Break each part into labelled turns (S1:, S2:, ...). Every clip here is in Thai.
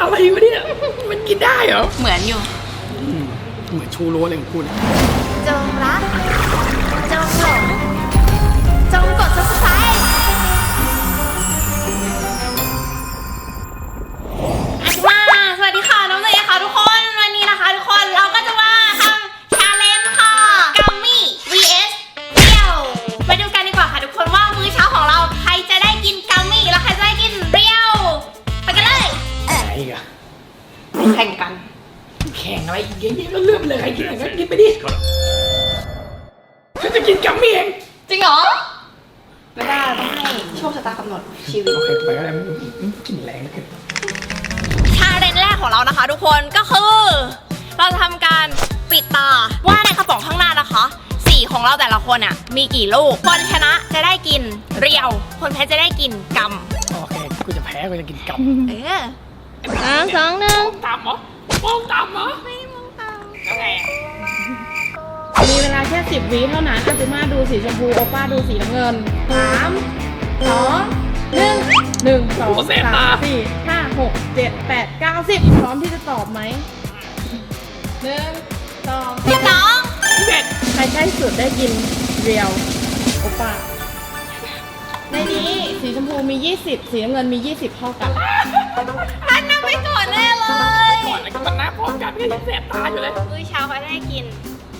S1: อะไรวะเนี่ย มันกินได้เหรอ
S2: เหมือนอยู่
S1: อืมเหมือนชูโรอะไรของคุณ
S3: จงรัก
S2: แข่งกัน
S1: แข่งอะไรอีกเยอะแยะก็เลือกไปเลยใครกินอะไรก็กินไปดิฉันจะกินกัมมี่เอง
S2: จริงเหรอไม่ได้ต้องให้โชคชะตากำหนดชีวิต
S1: โอเคไปก็ได้กินแรงนะคือ
S2: ชาเลนจ์แรกของเรานะคะ ทุกคนก็คือ เราจะทำการปิดตาว่าในกระป๋องข้างหน้านะคะสีของเราแต่ละคนอะ มีกี่ลูก คนชนะจะได้กินเรียว คนแพ้จะได้กินก
S1: โอเคกูจะแพ้กูจะกินกัมำ
S2: เออ สามสองหนึ่ง
S1: ตามเหรอมองตามเหรอ
S2: ไม่มองตาม
S1: แล้วไงอะ
S4: มีเวลาแค่สิบวิเท่านั้นอาจุมาดูสีชมพูโอป้าดูสีน้ำเงินสามสองหนึ่งหนึ่งสองสามสี่ห้าหกเจ็ดแปดเก้าสิบพร้อมที่จะตอบไหมหนึ่งสอง
S2: สิบสอง
S1: เด็ด
S4: ใครใกล้สุดได้กินเรียวโอป้าในนี้สีชมพูมี 20 สีน้ำเงินมี 20 เท่ากัน
S2: พันนำไปก่ อนแน่เลย
S1: ก่อนแล้วก็มันน้าพร้อมกันก็ยังแสบตาอยู่เลย
S2: มื้อเช้าใครได้กิน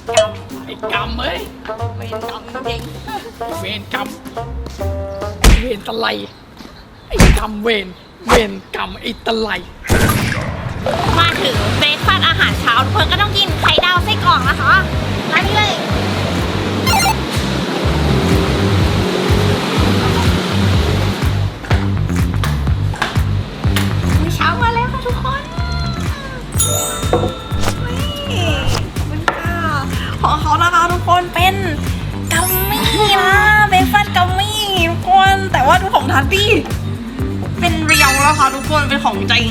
S2: ก
S1: ไอ้กัมเอ้ยำ
S2: เป็นกำจริง
S1: เวรกรรม เวรตะไลไอ้กรรมเวร เวรกรรมไอ้ตะไล
S2: มาถึงเบรกฟาสต์อาหารเช้าทุกคนก็ต้องกินไข่ดาวไส้กรอกนะคะร้านนี้เลย ของจริง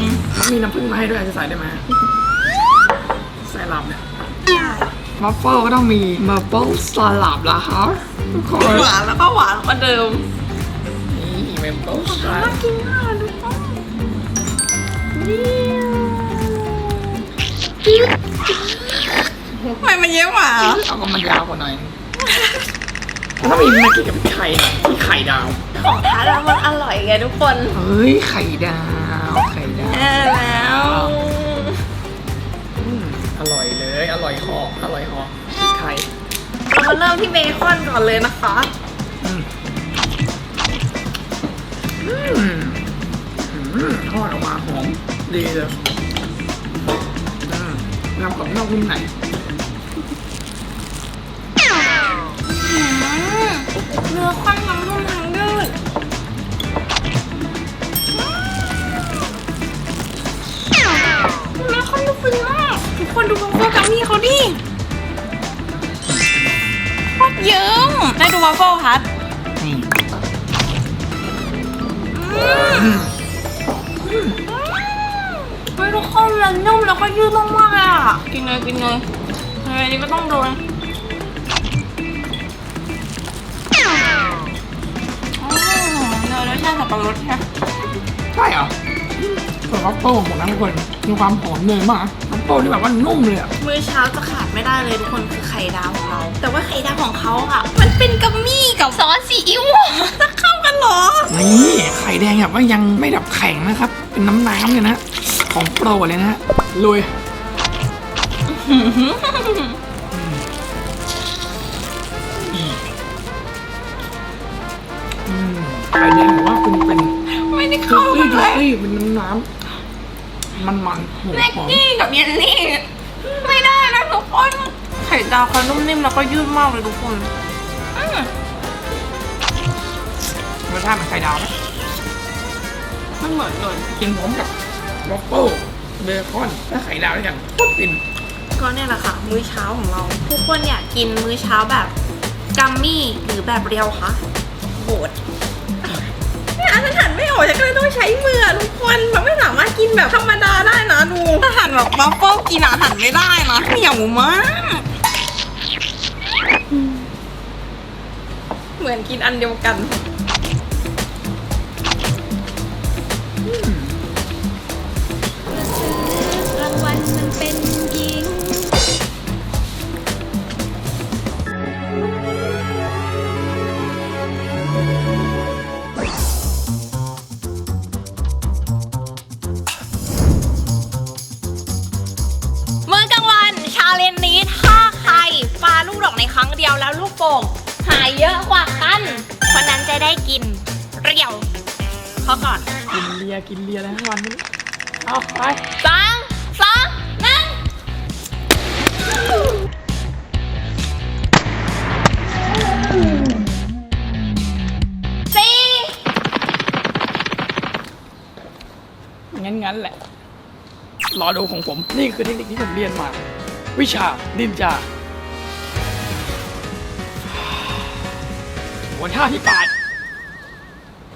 S1: มีน้ำผึ้งมาให้ด้วยจะใส่ได้ไหมใส่ลับเนี่ยมัฟเฟิลก็ต้องมีมัฟเฟิลสลับละครับทุกคน
S2: หวานแล้วก็หวานกว่าเดิม
S1: นี่มัฟเฟิลสลั
S2: น่า
S1: บ
S2: กินมากทุกคนทำไมมันเยอะกว่า
S1: เอาก็มันยาวกว่าหน่อยแล้วต้องมีมากินกับไข่ที่ไข่ดาว
S2: ของทารามันอร่อยไงทุกคน
S1: เฮ้ย ไข่ดาว ไข่ดาว
S2: แน่แล้ว
S1: อืมอร่อยเลย อร่อยเหออร่อยเหอไข่
S2: เรามาเริ่มที่เบคอนก่อนเลยนะคะ
S1: อืมอืมอืมทอดออกมาหอมดีเลยอืมน้ำกับนอกนุ่มใน
S2: เนื้อข้นน้ำนุ่ม เนื้อข้นดูฟินมากทุกคนดูวัฟเฟิลกัมมี่เขาดิโคตรเยิ้มได้ดูวัฟเฟิลฮัท
S1: นี่
S2: เฮ้ยทุกคนมันนุ่มแล้วก็ยืดมากๆเลยอะกินเลยกินเลยอันนี้ก็ต้องโดนอ๋อเนยรสชาติสับปะรดใช่ไหม
S1: ใช่เหรอ ส่วนวัฟเฟิลของผมนะทุกคนมีความหอมเนยมากวัฟเฟิลที่แบบว่านุ่มเลยอะ
S2: มื้อเช้าจะขาดไม่ได้เลยทุกคนคือไข่ดาวของเรา แต่ว่าไข่ดาวของเขาอะ มันเป็นกัมมี่กับซอสซีอิ๊วจะเข้ากันเหรอ
S1: นี่ไข่แดงแบบว่ายังไม่ดับแข็งนะครับ เป็นน้ำน้ำๆเลยนะ ของโปรดเลยนะฮะลุยอืมไข่แดงแบบว่าเป็นเป็น
S2: ไม่ได้
S1: คือ
S2: เข้า
S1: คือ
S2: กันเลย
S1: คือเป็นน้ำน้ำ มันมันๆหอม
S2: แม็ก
S1: หอม
S2: กี้กับเยลลี่ ไม่ได้นะทุกคนไข่ดาวเขานุ่มนิ่มแล้วก็ยืดมากเลยทุกคนอืม
S1: รสชาติเหมือนไข่ดาวไหม
S2: มันเหมือนเลย
S1: กินพร้อมกับวอฟเฟิลเบคอนและไข่ดาวด้วยกันโคตรฟิน
S2: ก็เนี่ยแหละค่ะ มื้อเช้าของเรา ทุกคนอยากกินมื้อเช้าแบบกัมมี่หรือแบบเรียวคะโหวต เนี่ยอันนั้นหันไม่ออกฉันก็เลยต้องใช้มือทุกคนมันไม่สามารถกินแบบธรรมดาได้นะดูถ้าหันแบบบัฟเฟิลกินอาหันไม่ได้นะเหนียวมากเหมือนกินอันเดียวกัน
S1: อ
S2: ในค รั้งเดียวแล้วลูกโป่งหายเยอะกว่ากันคนนั้นจะได้กินเรียวเขาก่อน
S1: กินเลียกินเลียแล้วทั้งวันนี้เอาไป
S2: สามสองหนึ่งสี่
S1: งั้นงั้นแหละ รอดูของผม นี่คือเทคนิคที่ผมเรียนมา วิชาดินจา หัวท่าที่ปลาย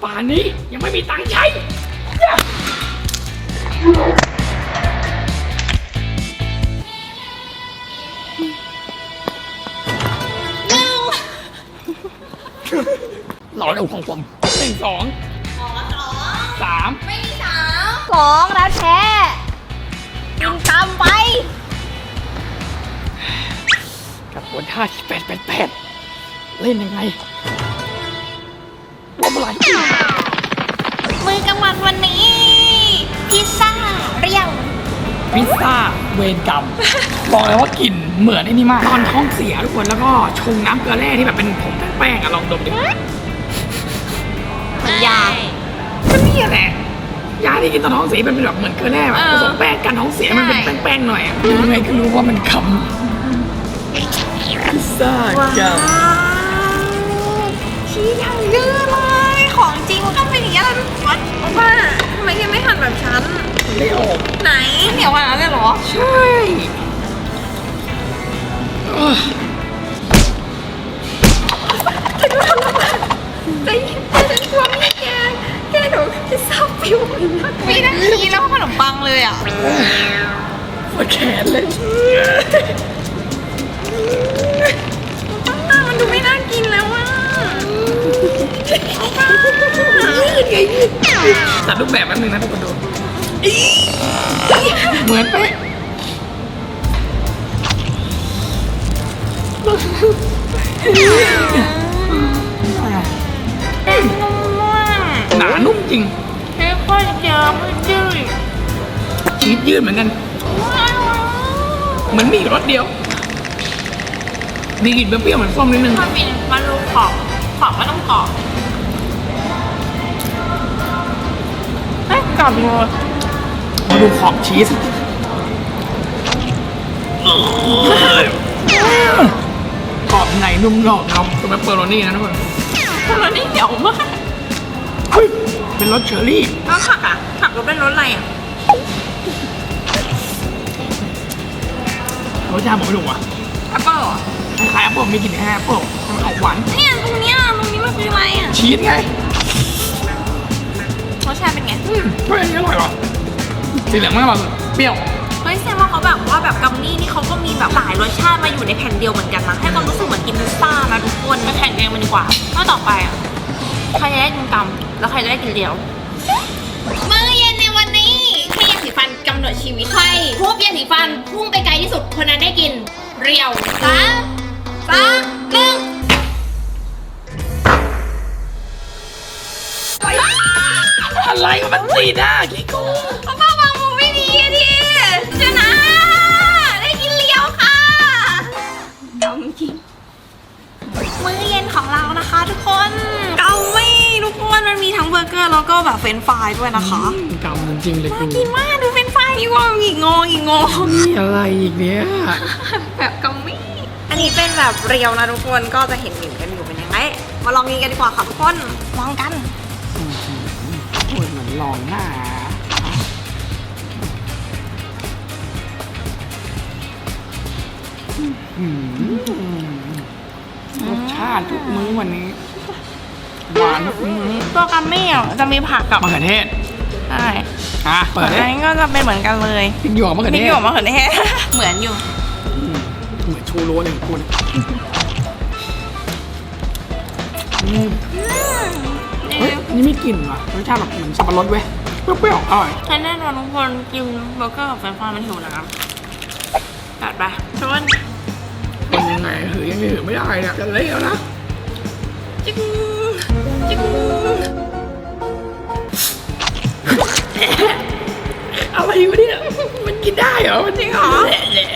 S1: ป่านนี้ยังไม่มีตังค์ใช้รอดูของผมหนึ่งสองสาม
S2: ไม่มีสามสองแล้วแท้กินตามไป
S1: กับหัวท่าที่แปดแปดแปดเล่นยังไง ว่าเมื่อไหร่
S2: มือกำมัดวันนี้ พิซซ่าเรียว
S1: พิซซ่าเวรกรรม บอกเลยว่ากินเหมือนไอ้นี่มาก ตอนท้องเสียทุกคนแล้วก็ชงน้ำเกลือแร่ที่แบบเป็นผงแป้งๆอะลองดมดิ
S2: มันยา
S1: ก็นี่แหละยาที่กินตอนท้องเสียมันเป็นแบบเหมือนเกลือแร่แบบ
S2: เออ
S1: ผสมแป้งกันท้องเสียมันเป็น
S2: ใช่
S1: แป้งๆหน่อยอะยังไงก็รู้ว่ามันคำพิซซ่ากับ
S2: ชี้อย่างเยอะเลยของ นี้แหละทุกคนว่าทำไมแกไม่หั่นแบบฉัน
S1: ไม่ออก
S2: ไหนเหนียวขนาดนั้นเลยเหรอ
S1: ใช่เอ้อ
S2: ใจเย็นๆฉันกลัวไม่แกแกเดี๋ยวพิซซ่าปิวมีนาทีแล้วขนมปังเลยอะ
S1: ปวดแขนเลย ตัดรูปแบบแป๊บนึงนะทุกคนดูเหมือนเป๊ะหนานุ่มจริงเค่
S2: อยๆเจอไม่จืด
S1: ชีสยืดเหมือนกันเหมือนมีรสเดียว มีกลิ่นเปรี้ยวๆเหมือนส้มนิดนึง
S2: มันเป็นมันรูขอบขอบก็ต้องกรอบ เอ๊ะกรอบเลย
S1: มาดูขอบชีสขอบในนุ่มนอกครับตัวเปปเปอโรนี่นะทุกคน
S2: แล้วนี่เหนียวมาก
S1: เฮ้ยเป็นรสเชอร์รี่
S2: แล้วผักอะผักก็เป็นรสอะไรอะ
S1: รสชาติผมไม่ถูกว่ะ
S2: แอปเปิ้ลเหรอ
S1: คล้ายๆแอปเปิ้ลมีกลิ่นแอปเปิ้ลมันออกหวาน
S2: เนี่ยตรงเนี้ยตรงนี้มันคืออะไรอะ
S1: ชีสไง
S2: ร สชาติเป็นไง
S1: อืมเฮ้ยอันนี้อร่อยว่ะสีเหลืองไม่อร่อยสุดเปรี้ยว
S2: เฮ้ยแสดงว่าเขาแบบว่าแบบกัมมี่นี่เขาก็มีแบบหลายรสชาติมาอยู่ในแผ่นเดียวเหมือนกันนะให้ความรู้สึกเหมือนกินพิซซ่านะทุกคนมาแข่งกันมันดีกว่าข้อต่อไปอะใครจะได้กินกัมแล้วใครจะได้กินเดียว มื้อเย็นในวันนี้ให้ยาสีฟันกำหนดชีวิตใครทุบยาสีฟันพุ่งไปไกลที่สุดคนนั้นได้กินเรียวสาม
S1: กับมันสีหน้าขี้โกง
S2: เขาป้าวางมุมไม่ดีอะดิชนะ ได้กินเลี้ยวค่ะเกาจริงมื้อเย็นของเรานะคะทุกคน เกาไม่ทุกคนมันมีทั้งเบอร์เกอร์แล้วก็แบบเฟรนช์ฟรายด้วยนะคะ
S1: กำจริงๆเลยกู
S2: กินมากดูเฟรนช์ฟรายนี่ว่าอีกงออีกงอ
S1: นี่อะไรอีกเนี่ย
S2: แบบกัมมี่ อันนี้เป็นแบบเรียวนะทุกคนก็จะเห็นหมิ่นกันอยู่เป็นยังไง มาลองกินกันดีกว่าค่ะทุกคน ลองกัน
S1: โอ้ยเหมือ นลองหน้าอืมรสชาติทุกมื้อวันนี้ หวานทุกมื้อ
S2: ตัวกัมมี่อะจะมีผักกับ
S1: มะเขือเทศ
S2: ใช่
S1: อะเปิด
S2: อั
S1: ได้
S2: นนี้ก็จะเป็นเหมือนกันเลย
S1: พริกหยวกมะเขือ
S2: พริก
S1: เท
S2: ห
S1: ศ
S2: ยวกมะเขือเทศเหมือนอยู่
S1: อืมเหมือนชูโรเลยของคุณอืม เฮ้ยอันนี่ไม่กลิ่นว่ะรสชาติแบบเหมือนสับปะรดเว้ยเปรี้ยวๆอร่อย
S2: ใช่แน่นอนทุกคนกินเบอร์เกอร์กับเฟรนช์ฟรายมันหิวน้ำตัดไปชน
S1: เป็นยังไงหือยังหือไม่ได้เนี่ยจะเละแล้วนะ
S2: จิ๊กจิ๊ก
S1: อะไรวะเนี่ยมันกินได้เหรอมันจริงเหรอแหละแหละ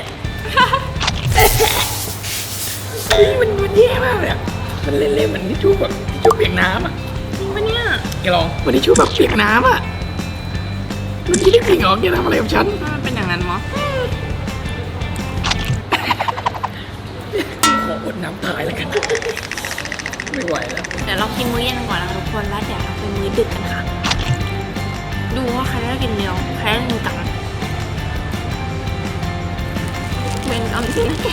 S1: เฮ้ยมันมันแย่มากเลยอะมันเละๆเหมือนทิชชู่แบบทิชชู่เปียกน้ำอะ
S2: จริงปะเนี่ย
S1: แกลองเหมือนทิชชู่แบบเปียกน้ำอะมันคิดได้จริงเหรอแกทำอะไรกับฉัน
S2: มันเป็นอย่างนั้นมั้ง
S1: ขออดน้ำตายแล้วกัน ไม่ไหวแล้ว
S2: เดี๋ยวเรากินมื้อเย็นก่อนนะคะทุกคนแล้วเดี๋ยวเราไปมื้อดึกกันค่ะ ดูว่าใครได้กินเดียวใครได้กินกลังเวนกรรมจริงนะแก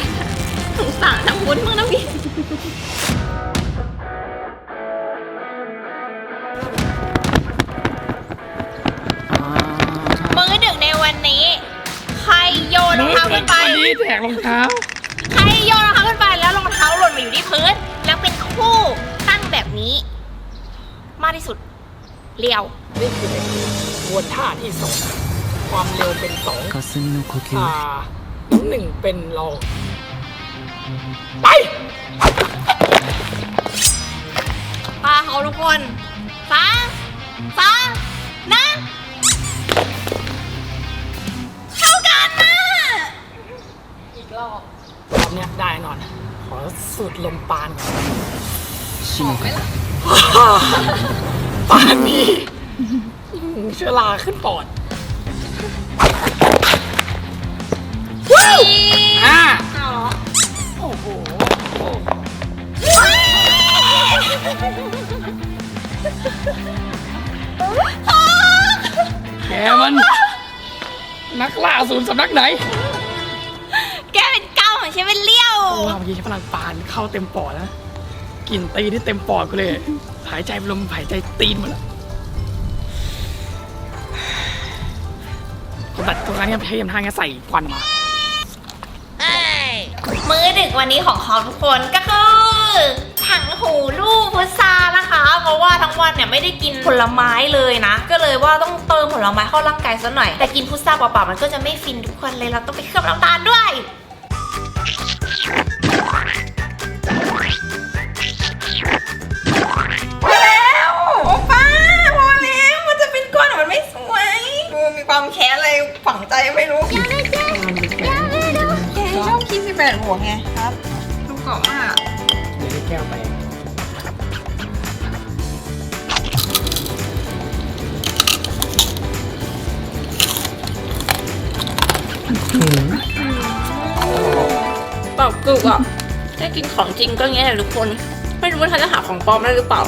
S2: สงสารทั้งวุ้นมากนะพี่ ขึ้นไป
S1: วันนี้แจกรองเท้า
S2: ใครโยนรองเท้าขึ้นไปแล้วรองเท้าหล่นมาอยู่ที่พื้น แล้วเป็นคู่ตั้งแบบนี้ มากที่สุดเลี้ยว
S1: นี่คือขบวนท่าที่สองความเร็วเป็นสอง
S5: 霞の呼吸
S1: อ่าน้ำหนึ่งเป็นรองไป
S2: ปาเขาทุกคนสามสองหนึ่ง รอบ
S1: รอบเนี้ยได้แน่นอน ขอสูดลมปานก่อน
S5: ชิงไหมล่ะ
S1: ปานนี้เชื้อราขึ้นปอดว้า
S2: วอ่า
S1: โอ้โหแกมัน นักล่าศูนย์สำนักไหน
S2: เป็นเก้าของฉันเป็นเลี้ยว
S1: โอ้เมื่อกี้ใช้พลังปานเข้าเต็มปอดแล้วกลิ่นตีนที่เต็มปอดกูเลย หายใจลมหายใจตีนหมดแล้วคนตัดตัวการนี้พยายามทางจะใส่ควันมา
S2: มื้อดึกวันนี้ของเขาทุกคนก็คือถังหูลูกพุทรานะคะ เพราะว่าทั้งวันเนี่ยไม่ได้กินผลไม้เลยนะ ก็เลยว่าต้องเติมผลไม้เข้าร่างกายซะหน่อย แต่กินพุทราเปล่าๆมันก็จะไม่ฟินทุกคนเลยเราต้องไปเคลือบน้ำตาลด้วย ความแค้นอะไรฝังใจไม่รู้แกชอบคิดสิบแปดหัวไงครับดูกรอบมาก
S1: เดี๋ยวได้แก้วไป
S2: เปล่ากึกอะแค่กินของจริงก็อย่างเงี้ยแหละทุกคน ไม่รู้ว่าเขาจะหาของปลอมได้หรือเปล่า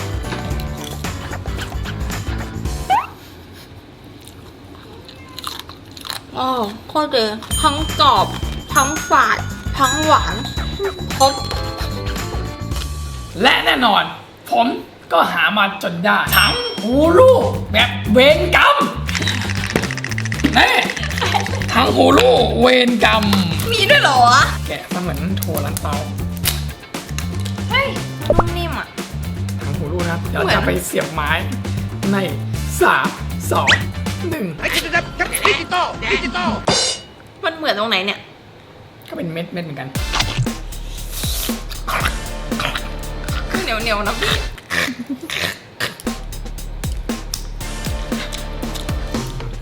S2: อ๋อโคตรเลยทั้งกรอบ ทั้งฝาด ทั้งหวานครบ
S1: และแน่นอน ผมก็หามาจนได้ถังหูลูกแบบเวนกรรมนี่ถังหูลูกเวนกรรม
S2: มีด้วยเหรอวะ
S1: แกะมาเหมือนถั่วลันเตา
S2: เฮ้ยนุ่มนิ่มอะ
S1: ถังหูลูกนะครับเดี๋ยว
S2: เหมือน
S1: จะไปเสียบไม้ในสามสองหนึ่ง
S2: มันเหมือนตรงไหนเนี่ย
S1: ก็เป็นเม็ดเม็ดเหมือนกัน
S2: เหนียวเหนียวๆนะ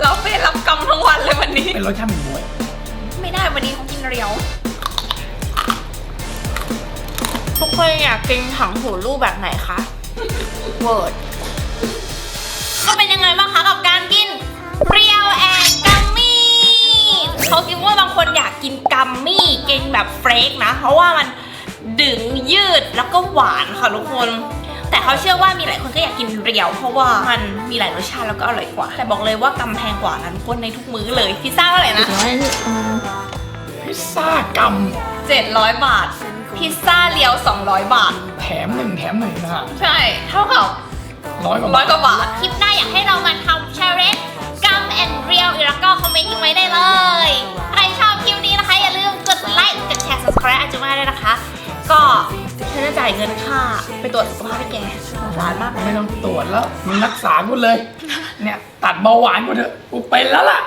S2: เราไปรับกรรมทั้งวันเลยวันนี้
S1: เป็นรสชาติเหมือนบวย
S2: ไม่ได้วันนี้เขากินเรียว ทุกคนอยากกินถังหูรูปแบบไหนคะ เวิร์ดก็เป็นยังไงบ้าง กกินกัมมี่กินแบบเฟรกนะ เพราะว่ามันดึงยืดแล้วก็หวานค่ะทุกคน แต่เขาเชื่อว่ามีหลายคนก็อยากกินเรียว เพราะว่ามันมีหลายรสชาติแล้วก็อร่อยกว่า แต่บอกเลยว่ากำแพงกว่านั้นคนในทุกมื้อเลยพิซซ่าเท่าไหร่นะ
S1: พิซซ่ากรรม
S2: 700 บาท พิซซ่าเลียว 200 บาท
S1: แถมหนึ่งแถมหนึ่งนะฮะ
S2: ใช่ เท่ากับ
S1: ร้อยกว่า
S2: ร้
S1: บา
S2: อย
S1: ท
S2: กว่าบาท คลิปหน้าอยากให้เรามาทำ challenge กั เงินค่า ไปตรวจสุขภาพให้แกสงสารมาก
S1: ไม่ต้องตรวจแล้วมึงรักษากูเลย เนี่ยตัดเบาหวานกูเถอะกูเป็นแล้วล่ะ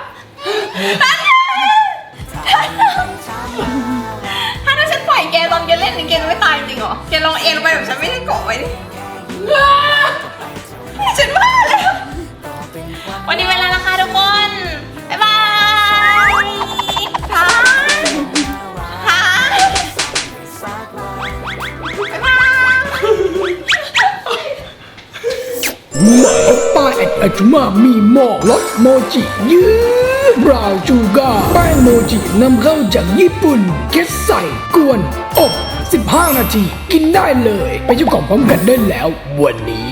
S2: ถ้าถ้าฉันปล่อยแกตอนแกเล่นนี่แกจะไม่ตายจริงเหรอ แกลองเอ็นไปแบบฉันไม่ได้เกาะไว้ดิ ฉันว่าแล้ววันนี้เวลา
S1: อาจุมามีหมอกรสโมจิยืดบราวชูการ์แป้งโมจินำเข้าจากญี่ปุ่นเก็ตใส่กวนอบ 15 นาที กินได้เลย ไปเจ้าของพร้อมกันได้แล้ววันนี้